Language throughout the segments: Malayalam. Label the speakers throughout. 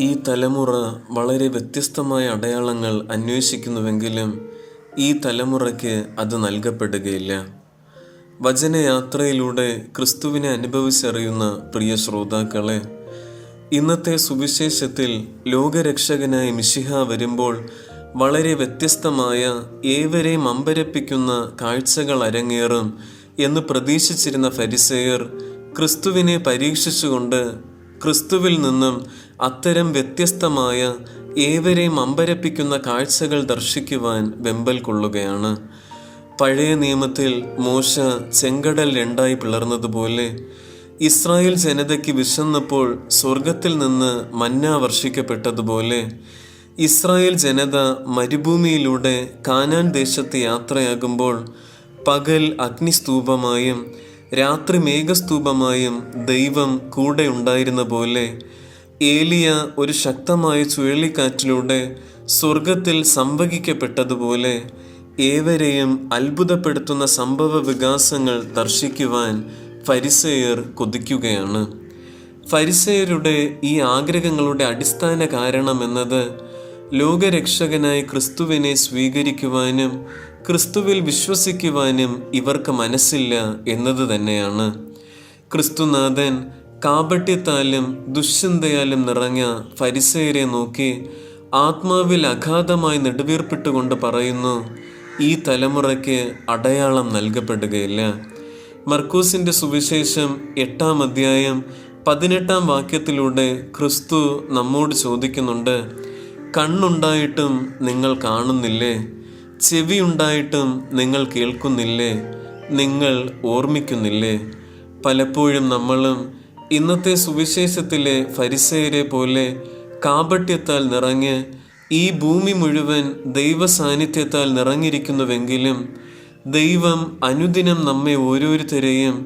Speaker 1: ഈ തലമുറ വളരെ വ്യത്യസ്തമായ അടയാളങ്ങൾ അന്വേഷിക്കുന്നുവെങ്കിലും ഈ തലമുറയ്ക്ക് അത് നൽകപ്പെടുകയില്ല. വചനയാത്രയിലൂടെ ക്രിസ്തുവിനെ അനുഭവിച്ചറിയുന്ന പ്രിയ ശ്രോതാക്കളെ ഇന്നത്തെ സുവിശേഷത്തിൽ ലോകരക്ഷകനായ മിശിഹ വരുമ്പോൾ വളരെ വ്യത്യസ്തമായ ഏവരെയും അമ്പരപ്പിക്കുന്ന കാഴ്ചകൾ അരങ്ങേറും എന്ന് പ്രതീക്ഷിച്ചിരുന്ന ഫരിസേയർ ക്രിസ്തുവിനെ പരീക്ഷിച്ചുകൊണ്ട് ക്രിസ്തുവിൽ നിന്നും അത്തരം വ്യത്യസ്തമായ ഏവരെയും അമ്പരപ്പിക്കുന്ന കാഴ്ചകൾ ദർശിക്കുവാൻ വെമ്പൽ കൊള്ളുകയാണ്. പഴയ നിയമത്തിൽ മോശ ചെങ്കടൽ രണ്ടായി പിളർന്നതുപോലെ ഇസ്രായേൽ ജനതയ്ക്ക് വിശന്നപ്പോൾ സ്വർഗത്തിൽ നിന്ന് മന്ന വർഷിക്കപ്പെട്ടതുപോലെ ഇസ്രായേൽ ജനത മരുഭൂമിയിലൂടെ കാനാൻ ദേശത്ത് യാത്രയാകുമ്പോൾ പകൽ അഗ്നിസ്തൂപമായും രാത്രി മേഘസ്തൂപമായും ദൈവം കൂടെ ഉണ്ടായിരുന്ന പോലെ ഏലിയ ഒരു ശക്തമായ ചുഴലിക്കാറ്റിലൂടെ സ്വർഗത്തിൽ സംവഹിക്കപ്പെട്ടതുപോലെ ഏവരെയും അത്ഭുതപ്പെടുത്തുന്ന സംഭവ വികാസങ്ങൾ ദർശിക്കുവാൻ ഫരിസേയർ കൊതിക്കുകയാണ്. ഫരിസേയരുടെ ഈ ആഗ്രഹങ്ങളുടെ അടിസ്ഥാന കാരണം എന്നത് ലോകരക്ഷകനായ ക്രിസ്തുവിനെ സ്വീകരിക്കുവാനും ക്രിസ്തുവിൽ വിശ്വസിക്കുവാനും ഇവർക്ക് മനസ്സില്ല എന്നത് തന്നെയാണ്. ക്രിസ്തുനാഥൻ കാപട്യത്താലും ദുശ്ചിന്തയാലും നിറഞ്ഞ ഫരിസേയരെ നോക്കി ആത്മാവിൽ അഗാധമായി നെടുവീർപ്പിട്ടുകൊണ്ട് പറയുന്നു ഈ തലമുറയ്ക്ക് അടയാളം നൽകപ്പെടുകയില്ല. മർക്കൂസിന്റെ സുവിശേഷം എട്ടാം അധ്യായം പതിനെട്ടാം വാക്യത്തിലൂടെ ക്രിസ്തു നമ്മോട് ചോദിക്കുന്നുണ്ട് കണ്ണുണ്ടായിട്ടും നിങ്ങൾ കാണുന്നില്ലേ? ചെവി ഉണ്ടായിട്ടും നിങ്ങൾ കേൾക്കുന്നില്ലേ? നിങ്ങൾ ഓർമ്മിക്കുന്നില്ലേ? പലപ്പോഴും നമ്മളും ഇന്നത്തെ സുവിശേഷത്തിലെ ഫരിസയരെ പോലെ കാപട്യത്താൽ നിറഞ്ഞ് ഈ ഭൂമി മുഴുവൻ ദൈവ സാന്നിധ്യത്താൽ നിറഞ്ഞിരിക്കുന്നുവെങ്കിലും ദൈവം അനുദിനം നമ്മെ ഓരോരുത്തരെയും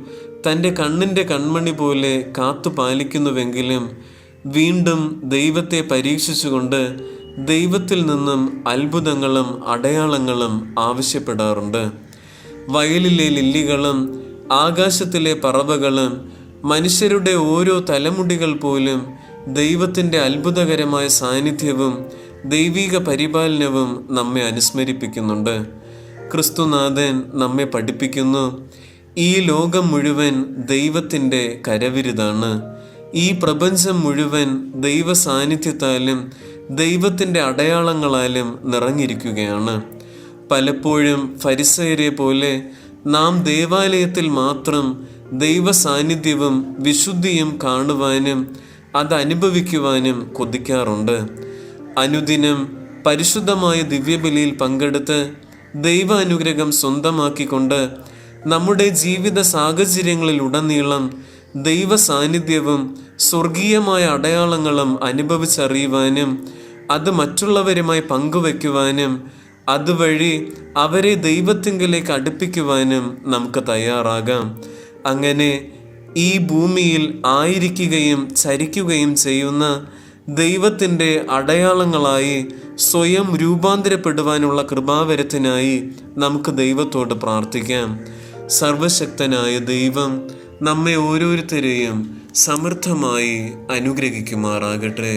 Speaker 1: തന്റെ കണ്ണിന്റെ കൺമണി പോലെ കാത്തു പാലിക്കുന്നുവെങ്കിലും വീണ്ടും ദൈവത്തെ പരീക്ഷിച്ചുകൊണ്ട് ദൈവത്തിൽ നിന്നും അത്ഭുതങ്ങളും അടയാളങ്ങളും ആവശ്യപ്പെടാറുണ്ട്. വയലിലെ ലില്ലികളും ആകാശത്തിലെ പറവകളും മനുഷ്യരുടെ ഓരോ തലമുടികൾ പോലും ദൈവത്തിന്റെ അത്ഭുതകരമായ സാന്നിധ്യവും ദൈവിക പരിപാലനവും നമ്മെ അനുസ്മരിപ്പിക്കുന്നുണ്ട്. ക്രിസ്തുനാഥൻ നമ്മെ പഠിപ്പിക്കുന്നു ഈ ലോകം മുഴുവൻ ദൈവത്തിന്റെ കരവിരുതാണ്. ഈ പ്രപഞ്ചം മുഴുവൻ ദൈവ സാന്നിധ്യത്താലും ദൈവത്തിന്റെ അടയാളങ്ങളാലും നിറഞ്ഞിരിക്കുകയാണ്. പലപ്പോഴും ഫരിസയരെ പോലെ നാം ദേവാലയത്തിൽ മാത്രം ദൈവ സാന്നിധ്യവും വിശുദ്ധിയും കാണുവാനും അതനുഭവിക്കുവാനും കൊതിക്കാറുണ്ട്. അനുദിനം പരിശുദ്ധമായ ദിവ്യബലിയിൽ പങ്കെടുത്ത് ദൈവാനുഗ്രഹം സ്വന്തമാക്കിക്കൊണ്ട് നമ്മുടെ ജീവിത സാഹചര്യങ്ങളിലുടനീളം ദൈവ സാന്നിധ്യവും സ്വർഗീയമായ അടയാളങ്ങളും അനുഭവിച്ചറിയുവാനും അത് മറ്റുള്ളവരുമായി പങ്കുവയ്ക്കുവാനും അതുവഴി അവരെ ദൈവത്തിങ്കിലേക്ക് അടുപ്പിക്കുവാനും നമുക്ക് തയ്യാറാകാം. അങ്ങനെ ഈ ഭൂമിയിൽ ആയിരിക്കുകയും ചരിക്കുകയും ചെയ്യുന്ന ദൈവത്തിന്റെ അടയാളങ്ങളായി സ്വയം രൂപാന്തരപ്പെടുവാനുള്ള കൃപാവരത്തിനായി നമുക്ക് ദൈവത്തോട് പ്രാർത്ഥിക്കാം. സർവശക്തനായ ദൈവം നമ്മെ ഓരോരുത്തരെയും സമൃദ്ധമായി അനുഗ്രഹിക്കുമാറാകട്ടെ.